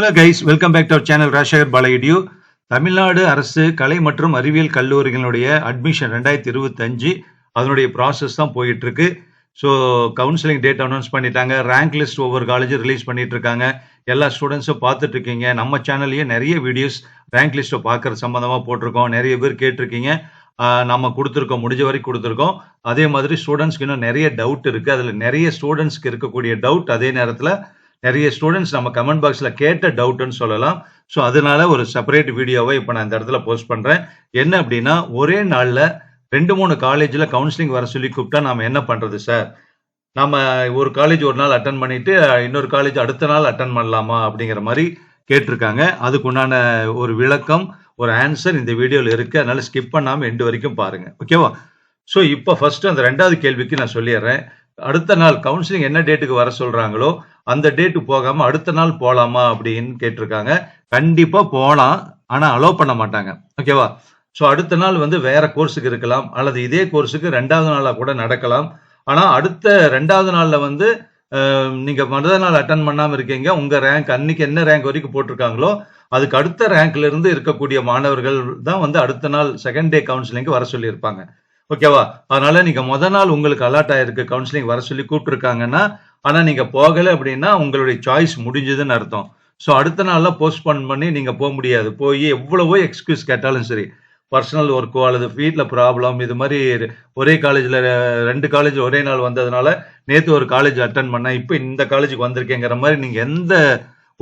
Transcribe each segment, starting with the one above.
Hello guys welcome back to our channel Rajasekhar பாலகிடியூ Tamil Nadu அரசு கலை மற்றும் அறிவியல் கல்லூரிகளுடைய அட்மிஷன் ரெண்டாயிரத்தி இருபத்தஞ்சு அதனுடைய ப்ராசஸ் தான் போயிட்டு இருக்கு ஸோ கவுன்சிலிங் டேட் அனௌன்ஸ் பண்ணிட்டாங்க. ரேங்க் லிஸ்ட் ஒவ்வொரு காலேஜும் ரிலீஸ் பண்ணிட்டு இருக்காங்க எல்லா ஸ்டூடெண்ட்ஸும் பார்த்துட்டு இருக்கீங்க நம்ம சேனல்லையே நிறைய வீடியோஸ் ரேங்க் லிஸ்ட்டை பார்க்குற சம்மந்தமாக போட்டிருக்கோம். நிறைய பேர் கேட்டிருக்கீங்க. நம்ம கொடுத்துருக்கோம் முடிஞ்ச வரைக்கும் கொடுத்துருக்கோம். அதே மாதிரி ஸ்டூடெண்ட்ஸ்க்கு இன்னும் நிறைய டவுட் இருக்குது அதில் நிறைய ஸ்டூடெண்ட்ஸ்க்கு இருக்கக்கூடிய டவுட் அதே நேரத்தில் நிறைய ஸ்டூடெண்ட்ஸ் நம்ம கமெண்ட் பாக்ஸில் கேட்ட டவுட்னு சொல்லலாம். ஸோ அதனால ஒரு செப்பரேட் வீடியோவை இப்போ நான் இந்த இடத்துல போஸ்ட் பண்ணுறேன் என்ன அப்படின்னா ஒரே நாளில் ரெண்டு மூணு காலேஜில் கவுன்சிலிங் வர சொல்லி கூப்பிட்டா நாம் என்ன பண்ணுறது சார் நம்ம ஒரு காலேஜ் ஒரு நாள் அட்டன் பண்ணிட்டு இன்னொரு காலேஜ் அடுத்த நாள் அட்டன் பண்ணலாமா அப்படிங்கிற மாதிரி கேட்டிருக்காங்க. அதுக்கு உண்டான ஒரு விளக்கம் ஒரு ஆன்சர் இந்த வீடியோவில் இருக்கு. அதனால ஸ்கிப் பண்ணாமல் எண்டு வரைக்கும் பாருங்க. ஓகேவா ஸோ இப்போ ஃபர்ஸ்ட் அந்த ரெண்டாவது கேள்விக்கு நான் சொல்லிடுறேன். அடுத்த நாள் கவுன்சிலிங் என்ன டேட்டுக்கு வர சொல்றாங்களோ அந்த டேட்டு போகாம அடுத்த நாள் போலாமா அப்படின்னு கேட்டிருக்காங்க. கண்டிப்பா போகலாம் ஆனா அலோவ் பண்ண மாட்டாங்க. ஓகேவா ஸோ அடுத்த நாள் வந்து வேற கோர்ஸுக்கு இருக்கலாம் அல்லது இதே கோர்ஸுக்கு ரெண்டாவது நாளாக கூட நடக்கலாம். ஆனால் அடுத்த ரெண்டாவது நாளில் வந்து நீங்கள் நீங்க முதல் நாள் அட்டன் பண்ணாமல் இருக்கீங்க உங்க ரேங்க் அன்னைக்கு என்ன ரேங்க் வரைக்கும் போட்டிருக்காங்களோ அதுக்கு அடுத்த ரேங்க்ல இருந்து இருக்கக்கூடிய மாணவர்கள் தான் வந்து அடுத்த நாள் செகண்ட் டே கவுன்சிலிங்க்கு வர சொல்லியிருப்பாங்க. ஓகேவா அதனால நீங்கள் முத நாள் உங்களுக்கு அலாட் ஆயிருக்கு கவுன்சிலிங் வர சொல்லி கூப்பிட்டுருக்காங்கன்னா ஆனா நீங்க போகல அப்படின்னா உங்களுடைய சாய்ஸ் முடிஞ்சதுன்னு அர்த்தம். ஸோ அடுத்த நாளில் போஸ்ட்போன் பண்ணி நீங்கள் போக முடியாது. போய் எவ்வளவோ எக்ஸ்கியூஸ் கேட்டாலும் சரி. பர்சனல் ஒர்க்கோ அல்லது வீட்டில் ப்ராப்ளம் இது மாதிரி ஒரே காலேஜில் ரெண்டு காலேஜ் ஒரே நாள் வந்ததுனால நேற்று ஒரு காலேஜ் அட்டன் பண்ணேன். இப்போ இந்த காலேஜுக்கு வந்திருக்கேங்கிற மாதிரி நீங்கள் எந்த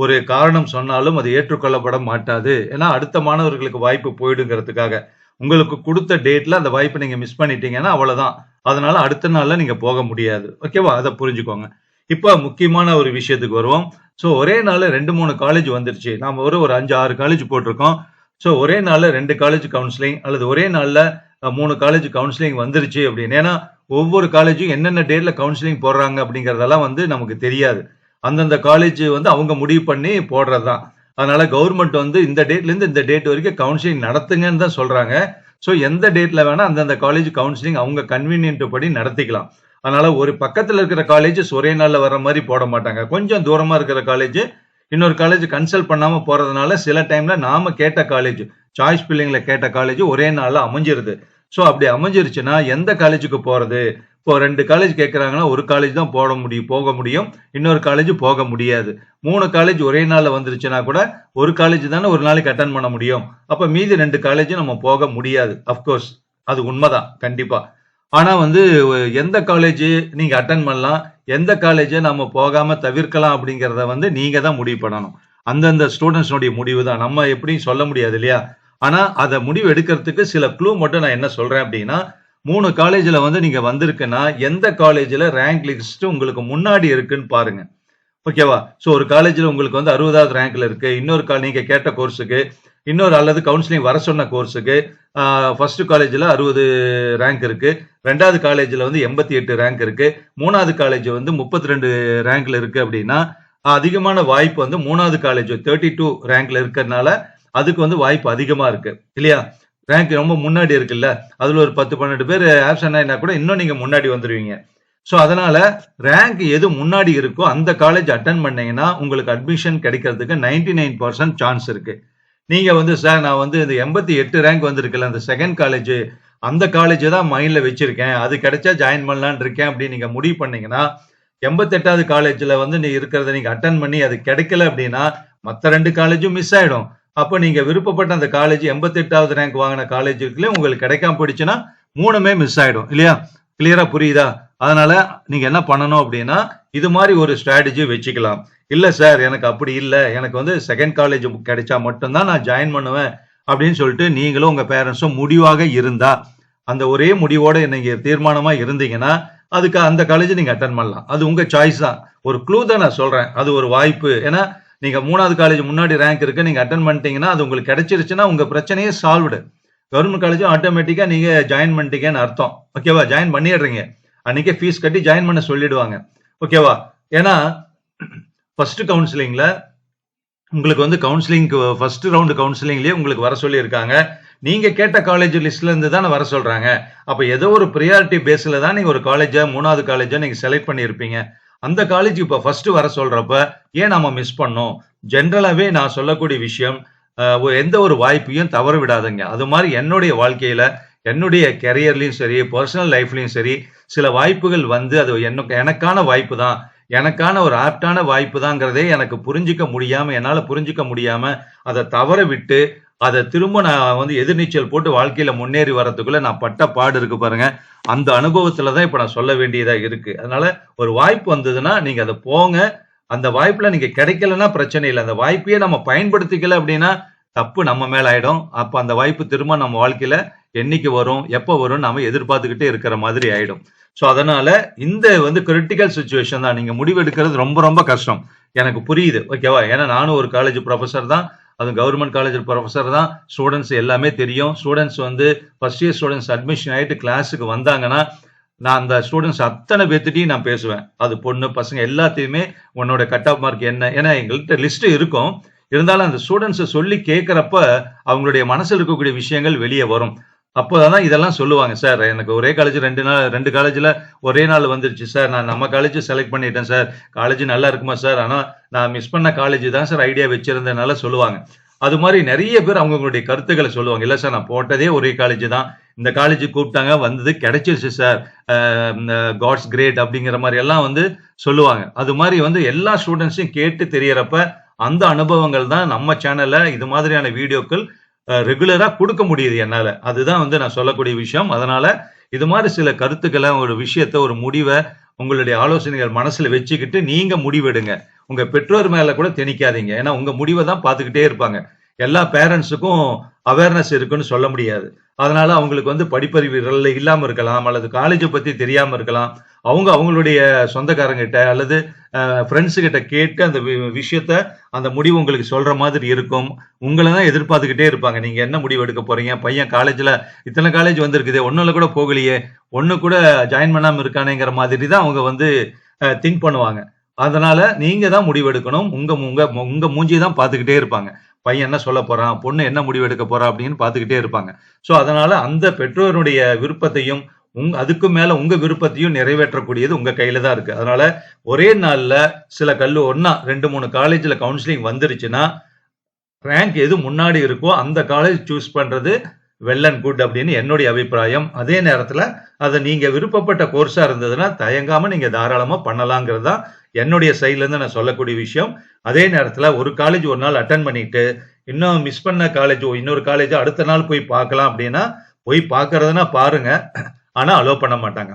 ஒரு காரணம் சொன்னாலும் அது ஏற்றுக்கொள்ளப்பட மாட்டாது. ஏன்னா அடுத்த மாணவர்களுக்கு வாய்ப்பு போயிடுங்கிறதுக்காக. உங்களுக்கு கொடுத்த டேட்ல அந்த வாய்ப்பை நீங்கள் மிஸ் பண்ணிட்டீங்கன்னா அவ்வளோதான் அதனால அடுத்த நாளில் நீங்கள் போக முடியாது. ஓகேவா அதை புரிஞ்சுக்கோங்க. இப்போ முக்கியமான ஒரு விஷயத்துக்கு வருவோம். ஸோ ஒரே நாள்ல ரெண்டு மூணு காலேஜ் வந்துருச்சு. நாம ஒரு ஒரு அஞ்சு ஆறு காலேஜ் போட்டிருக்கோம். ஸோ ஒரே நாள்ல ரெண்டு காலேஜ் கவுன்சிலிங் அல்லது ஒரே நாள்ல மூணு காலேஜ் கவுன்சிலிங் வந்துருச்சு அப்படின்னு. ஏன்னா ஒவ்வொரு காலேஜும் என்னென்ன டேட்ல கவுன்சிலிங் போடுறாங்க அப்படிங்கறதெல்லாம் வந்து நமக்கு தெரியாது. அந்தந்த காலேஜ் வந்து அவங்க முடிவு பண்ணி போடுறதுதான். அதனால கவர்மெண்ட் வந்து இந்த டேட்ல இருந்து இந்த டேட் வரைக்கும் கவுன்சிலிங் நடத்துங்கன்னு தான் சொல்றாங்க. ஸோ எந்த டேட்ல வேணா அந்தந்த காலேஜ் கவுன்சிலிங் அவங்க கன்வீனியன்ட் படி நடத்திக்கலாம். அதனால ஒரு பக்கத்துல இருக்கிற காலேஜஸ் ஒரே நாள்ல வர மாதிரி போட மாட்டாங்க. கொஞ்சம் தூரமா இருக்கிற காலேஜ் இன்னொரு காலேஜ் கன்சல்ட் பண்ணாம போறதுனால சில டைம்ல நாம கேட்ட காலேஜ் சாய்ஸ் பில்லிங்ல கேட்ட காலேஜ் ஒரே நாள்ல அமைஞ்சிருது. ஸோ அப்படி அமைஞ்சிருச்சுன்னா எந்த காலேஜுக்கு போறது? இப்போ ரெண்டு காலேஜ் கேட்குறாங்கன்னா ஒரு காலேஜ் தான் போட முடியும் போக முடியும். இன்னொரு காலேஜ் போக முடியாது. மூணு காலேஜ் ஒரே நாளில் வந்துருச்சுன்னா கூட ஒரு காலேஜ் தானே ஒரு நாளைக்கு அட்டன் பண்ண முடியும். அப்போ மீதி ரெண்டு காலேஜும் நம்ம போக முடியாது. அஃப்கோர்ஸ் அது உண்மைதான் கண்டிப்பாக ஆனால் வந்து எந்த காலேஜ் நீங்கள் அட்டன் பண்ணலாம் எந்த காலேஜை நம்ம போகாமல் தவிர்க்கலாம் அப்படிங்கிறத வந்து நீங்கள் தான் முடிவு பண்ணணும். அந்தந்த ஸ்டூடெண்ட்ஸ்னுடைய முடிவு தான். நம்ம எப்படியும் சொல்ல முடியாது இல்லையா? ஆனால் அதை முடிவு எடுக்கிறதுக்கு சில க்ளூ மட்டும் நான் என்ன சொல்கிறேன் அப்படின்னா மூணு காலேஜில் வந்து நீங்கள் வந்திருக்குன்னா எந்த காலேஜில் ரேங்க் லிஸ்ட் உங்களுக்கு முன்னாடி இருக்குன்னு பாருங்க. ஓகேவா ஸோ ஒரு காலேஜில் உங்களுக்கு வந்து அறுபதாவது ரேங்க்ல இருக்கு. இன்னொரு கா நீங்கள் கேட்ட கோர்ஸுக்கு இன்னொரு அல்லது கவுன்சிலிங் வர சொன்ன கோர்ஸுக்கு ஃபர்ஸ்ட் காலேஜில் அறுபது ரேங்க் இருக்கு. ரெண்டாவது காலேஜில் வந்து எண்பத்தி எட்டு ரேங்க் இருக்கு. மூணாவது காலேஜ் வந்து முப்பத்தி ரெண்டு ரேங்க்ல இருக்கு அப்படின்னா அதிகமான வாய்ப்பு வந்து மூணாவது காலேஜ் தேர்ட்டி டூ ரேங்க்ல இருக்கிறதுனால அதுக்கு வந்து வாய்ப்பு அதிகமா இருக்கு. இல்லையா? ரேங்க் ரொம்ப முன்னாடி இருக்குல்ல? அதுல ஒரு பத்து பன்னெண்டு பேர் ஆப்ஷன் ஆயினா கூட இன்னும் நீங்க முன்னாடி வந்துருவீங்க. ஸோ அதனால ரேங்க் எது முன்னாடி இருக்கோ அந்த காலேஜ் அட்டன் பண்ணீங்கன்னா உங்களுக்கு அட்மிஷன் கிடைக்கிறதுக்கு நைன்டி நைன் பர்சன்ட் சான்ஸ் இருக்கு. நீங்க வந்து சார் நான் வந்து இந்த எண்பத்தி எட்டு ரேங்க் வந்திருக்கல அந்த செகண்ட் காலேஜ் அந்த காலேஜ் தான் மைண்ட்ல வச்சிருக்கேன். அது கிடைச்சா ஜாயின் பண்ணலான்னு இருக்கேன் அப்படின்னு நீங்க முடிவு பண்ணீங்கன்னா எண்பத்தெட்டாவது காலேஜ்ல வந்து நீ இருக்கிறத நீங்க அட்டன் பண்ணி அது கிடைக்கல அப்படின்னா மற்ற ரெண்டு காலேஜும் மிஸ் ஆயிடும். அப்போ நீங்க விருப்பப்பட்ட அந்த காலேஜ் எண்பத்தெட்டாவது ரேங்க் வாங்கின காலேஜுக்குள்ளே உங்களுக்கு கிடைக்காம போயிடுச்சுன்னா மூணுமே மிஸ் ஆயிடும். இல்லையா? கிளியரா புரியுதா? அதனால நீங்க என்ன பண்ணணும் அப்படின்னா இது மாதிரி ஒரு ஸ்ட்ராட்டஜி வச்சுக்கலாம். இல்ல சார் எனக்கு அப்படி இல்ல. எனக்கு வந்து செகண்ட் காலேஜ் கிடைச்சா மட்டும்தான் நான் ஜாயின் பண்ணுவேன் அப்படின்னு சொல்லிட்டு நீங்களும் உங்க பேரண்ட்ஸும் முடிவாக இருந்தா அந்த ஒரே முடிவோட நீங்க தீர்மானமா இருந்தீங்கன்னா அதுக்கு அந்த காலேஜ் நீங்க அட்டன் பண்ணலாம். அது உங்க சாய்ஸ் தான். ஒரு க்ளூ தான் நான் சொல்றேன். அது ஒரு வாய்ப்பு. ஏன்னா நீங்க மூணாவது காலேஜ் முன்னாடி ரேங்க் இருக்கு நீங்க அட்டன் பண்ணிட்டீங்கன்னா அது உங்களுக்கு கிடைச்சிருச்சுன்னா உங்க பிரச்சனையே சால்வ்டு கவர்மெண்ட் காலேஜும் ஆட்டோமேட்டிக்கா நீங்க ஜாயின் பண்ணிட்டீங்கன்னு அர்த்தம். ஓகேவா ஜாயின் பண்ணிடுறீங்க. அன்னைக்கே ஃபீஸ் கட்டி ஜாயின் பண்ண சொல்லிடுவாங்க. ஓகேவா ஏன்னா ஃபர்ஸ்ட் கவுன்சிலிங்ல உங்களுக்கு வந்து கவுன்சிலிங்க்கு ஃபர்ஸ்ட் ரவுண்டு கவுன்சிலிங்லயே உங்களுக்கு வர சொல்லியிருக்காங்க. நீங்க கேட்ட காலேஜ் லிஸ்ட்ல இருந்து தானே வர சொல்றாங்க. அப்ப ஏதோ ஒரு ப்ரியாரிட்டி பேஸ்ல தான் நீங்க ஒரு காலேஜை மூணாவது காலேஜை நீங்க செலக்ட் பண்ணியிருப்பீங்க. அந்த காலேஜ் இப்ப ஃபர்ஸ்ட் வர சொல்றப்ப ஏன் நம்ம மிஸ் பண்ணோம்? ஜென்ரலாவே நான் சொல்லக்கூடிய விஷயம் எந்த ஒரு வாய்ப்பையும் தவற விடாதுங்க. அது மாதிரி என்னுடைய வாழ்க்கையில என்னுடைய கெரியர்லையும் சரி பர்சனல் லைஃப்லையும் சரி சில வாய்ப்புகள் வந்து அது எனக்கு எனக்கான வாய்ப்பு தான் எனக்கான ஒரு ஆப்டான வாய்ப்பு தாங்கிறதே எனக்கு புரிஞ்சிக்க முடியாம என்னால் புரிஞ்சிக்க முடியாம அதை தவற விட்டு அதை திரும்ப நான் வந்து எதிர்நீச்சல் போட்டு வாழ்க்கையில முன்னேறி வர்றதுக்குள்ள நான் பட்ட பாடு இருக்கு பாருங்க. அந்த அனுபவத்துல தான் இப்போ நான் சொல்ல வேண்டியதாக இருக்கு. அதனால ஒரு வாய்ப்பு வந்ததுன்னா நீங்க அதை போங்க. அந்த வாய்ப்புல நீங்க கிடைக்கலன்னா பிரச்சனை இல்லை. அந்த வாய்ப்பையே நம்ம பயன்படுத்திக்கல அப்படின்னா தப்பு நம்ம மேல ஆயிடும். அப்ப அந்த வாய்ப்பு திரும்ப நம்ம வாழ்க்கையில என்னைக்கு வரும் எப்ப வரும் நம்ம எதிர்பார்த்துக்கிட்டே இருக்கிற மாதிரி ஆயிடும். சோ அதனால இந்த வந்து கிரிட்டிக்கல் சுச்சுவேஷன் தான். நீங்க முடிவெடுக்கிறது ரொம்ப ரொம்ப கஷ்டம். எனக்கு புரியுது. ஓகேவா ஏன்னா நானும் ஒரு காலேஜ் ப்ரொஃபஸர் தான். அதுவும் கவர்மெண்ட் காலேஜ் ப்ரொஃபஸர் தான். ஸ்டூடெண்ட்ஸ் எல்லாமே தெரியும். ஸ்டூடெண்ட்ஸ் வந்து ஃபர்ஸ்ட் இயர் ஸ்டூடெண்ட்ஸ் அட்மிஷன் ஆயிட்டு கிளாஸுக்கு வந்தாங்கன்னா நான் அந்த ஸ்டூடெண்ட்ஸ் அத்தனை பேர்த்திட்டையும் நான் பேசுவேன். அது பொண்ணு பசங்க எல்லாத்தையுமே உன்னோட கட் ஆஃப் மார்க் என்ன? ஏன்னா எங்கள்கிட்ட லிஸ்ட் இருக்கும். இருந்தாலும் அந்த ஸ்டூடெண்ட்ஸை சொல்லி கேட்குறப்ப அவங்களுடைய மனசில் இருக்கக்கூடிய விஷயங்கள் வெளியே வரும். அப்போதான் இதெல்லாம் சொல்லுவாங்க சார் எனக்கு ஒரே காலேஜ் ரெண்டு நாள் ரெண்டு காலேஜில் ஒரே நாள் வந்துருச்சு சார். நான் நம்ம காலேஜ் செலக்ட் பண்ணிட்டேன் சார். காலேஜ் நல்லா இருக்குமா சார்? ஆனால் நான் மிஸ் பண்ண காலேஜ் தான் சார் ஐடியா வச்சிருந்தனால சொல்லுவாங்க. அது மாதிரி நிறைய பேர் அவங்களுடைய கருத்துக்களை சொல்லுவாங்க. இல்லை சார் நான் போட்டதே ஒரே காலேஜ் தான். இந்த காலேஜ் கூப்பிட்டாங்க வந்தது கிடைச்சிருச்சு சார். காட்ஸ் கிரேட் அப்படிங்கிற மாதிரி எல்லாம் வந்து சொல்லுவாங்க. அது மாதிரி வந்து எல்லா ஸ்டூடெண்ட்ஸையும் கேட்டு தெரியறப்ப அந்த அனுபவங்கள் தான் நம்ம சேனல்ல இது மாதிரியான வீடியோக்கள் ரெகுலரா கொடுக்க முடியுது என்னால. அதுதான் வந்து நான் சொல்லக்கூடிய விஷயம். அதனால இது மாதிரி சில கருத்துக்களை ஒரு விஷயத்த ஒரு முடிவை உங்களுடைய ஆலோசனைகள் மனசுல வச்சுக்கிட்டு நீங்க முடிவெடுங்க. உங்க பெற்றோர் மேல கூட திணிக்காதீங்க. ஏன்னா உங்க முடிவை தான் பார்த்துக்கிட்டே இருப்பாங்க. எல்லா பேரண்ட்ஸுக்கும் அவேர்னஸ் இருக்குன்னு சொல்ல முடியாது. அதனால அவங்களுக்கு வந்து படிப்பறிவு இல்லாமல் இருக்கலாம் அல்லது காலேஜை பற்றி தெரியாமல் இருக்கலாம். அவங்க அவங்களுடைய சொந்தக்காரங்கிட்ட அல்லது ஃப்ரெண்ட்ஸுக்கிட்ட கேட்டு அந்த வி- விஷயத்த அந்த முடிவு உங்களுக்கு சொல்கிற மாதிரி இருக்கும். உங்களை தான் எதிர்பார்த்துக்கிட்டே இருப்பாங்க. நீங்கள் என்ன முடிவு எடுக்க போகிறீங்க பையன் காலேஜில் இத்தனை காலேஜ் வந்திருக்குதே ஒன்றில் கூட போகலையே ஒன்று கூட ஜாயின் பண்ணாமல் இருக்கானேங்கிற மாதிரி தான் அவங்க வந்து திங்க் பண்ணுவாங்க. அதனால நீங்க தான் முடிவெடுக்கணும் உங்க உங்க உங்க மூஞ்சி தான் பார்த்துக்கிட்டே இருப்பாங்க. பையன் என்ன சொல்ல போறான் பொண்ணு என்ன முடிவு எடுக்க போறா அப்படின்னு பார்த்துக்கிட்டே இருப்பாங்க. ஸோ அதனால அந்த பெற்றோருடைய விருப்பத்தையும் உங் அதுக்கு மேல உங்க விருப்பத்தையும் நிறைவேற்றக்கூடியது உங்க கையில தான் இருக்கு. அதனால ஒரே நாள்ல சில கல்லு ஒன்னா ரெண்டு மூணு காலேஜ்ல கவுன்சிலிங் வந்துருச்சுன்னா ரேங்க் எது முன்னாடி இருக்கோ அந்த காலேஜ் சூஸ் பண்றது வெல் அண்ட் குட் அப்படின்னு என்னுடைய அபிப்பிராயம். அதே நேரத்தில் அதை நீங்கள் விருப்பப்பட்ட கோர்ஸாக இருந்ததுன்னா தயங்காமல் நீங்கள் தாராளமாக பண்ணலாங்கிறது தான் என்னுடைய சைட்லேருந்து நான் சொல்லக்கூடிய விஷயம். அதே நேரத்தில் ஒரு காலேஜ் ஒரு நாள் அட்டன் பண்ணிட்டு இன்னும் மிஸ் பண்ண காலேஜ் இன்னொரு காலேஜ் அடுத்த நாள் போய் பார்க்கலாம் அப்படின்னா போய் பார்க்கறதுனா பாருங்க. ஆனால் அலோவ் பண்ண மாட்டாங்க.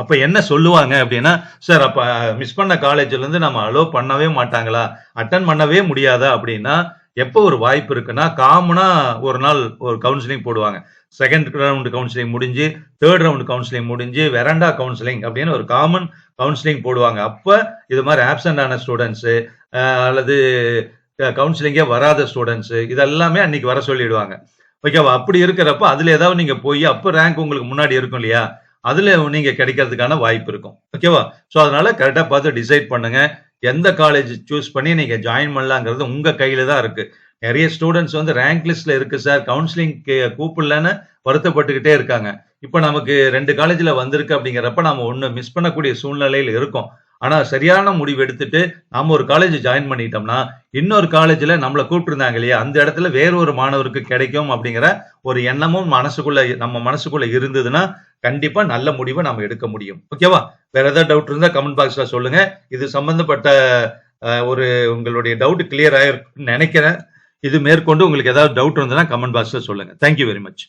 அப்போ என்ன சொல்லுவாங்க அப்படின்னா சார் அப்போ மிஸ் பண்ண காலேஜ்லேருந்து நம்ம அலோவ் பண்ணவே மாட்டாங்களா? அட்டன் பண்ணவே முடியாதா? அப்படின்னா எப்போ ஒரு வாய்ப்பு இருக்குன்னா காமனா ஒரு நாள் ஒரு கவுன்சிலிங் போடுவாங்க. செகண்ட் ரவுண்ட் கவுன்சிலிங் முடிஞ்சு தேர்ட் ரவுண்ட் கவுன்சிலிங் முடிஞ்சு வெரண்டா கவுன்சிலிங் அப்படின்னு ஒரு காமன் கவுன்சிலிங் போடுவாங்க. அப்போ இது மாதிரி ஆப்சண்ட் ஆன ஸ்டூடெண்ட்ஸு அல்லது கவுன்சிலிங்கே வராத ஸ்டூடெண்ட்ஸு இதெல்லாமே அன்னைக்கு வர சொல்லிடுவாங்க. ஓகேவா அப்படி இருக்கிறப்ப அதில் ஏதாவது நீங்கள் போய் அப்போ ரேங்க் உங்களுக்கு முன்னாடி இருக்கும் இல்லையா? அதில் நீங்கள் கிடைக்கிறதுக்கான வாய்ப்பு இருக்கும். ஓகேவா ஸோ அதனால கரெக்டாக பார்த்து டிசைட் பண்ணுங்கள் எந்த காலேஜ் சூஸ் பண்ணி நீங்க ஜாயின் பண்ணலாங்கிறது உங்க கையில தான் இருக்கு. நிறைய ஸ்டூடெண்ட்ஸ் வந்து ரேங்க் லிஸ்ட்ல இருக்கு சார் கவுன்சிலிங் கூப்பிடலன்னு வருத்தப்பட்டுக்கிட்டே இருக்காங்க. இப்போ நமக்கு ரெண்டு காலேஜ்ல வந்திருக்கு அப்படிங்கிறப்ப நாம ஒண்ணு மிஸ் பண்ணக்கூடிய சூழ்நிலையில் இருக்கோம். ஆனா சரியான முடிவு எடுத்துட்டு நம்ம ஒரு காலேஜ் ஜாயின் பண்ணிட்டோம்னா இன்னொரு காலேஜ்ல நம்மளை கூப்பிட்டுருந்தாங்க இல்லையா? அந்த இடத்துல வேற ஒரு மாணவருக்கு கிடைக்கும் அப்படிங்கிற ஒரு எண்ணமும் மனசுக்குள்ள நம்ம மனசுக்குள்ள இருந்ததுன்னா கண்டிப்பா நல்ல முடிவை நம்ம எடுக்க முடியும். ஓகேவா வேற ஏதாவது டவுட் இருந்தா கமெண்ட் பாக்ஸ்ல சொல்லுங்க. இது சம்பந்தப்பட்ட ஒரு உங்களுடைய டவுட் கிளியர் ஆயிருக்குன்னு நினைக்கிறேன். இது மேற்கொண்டு உங்களுக்கு ஏதாவது டவுட் இருந்ததுன்னா கமெண்ட் பாக்ஸ்ல சொல்லுங்க. Thank you very much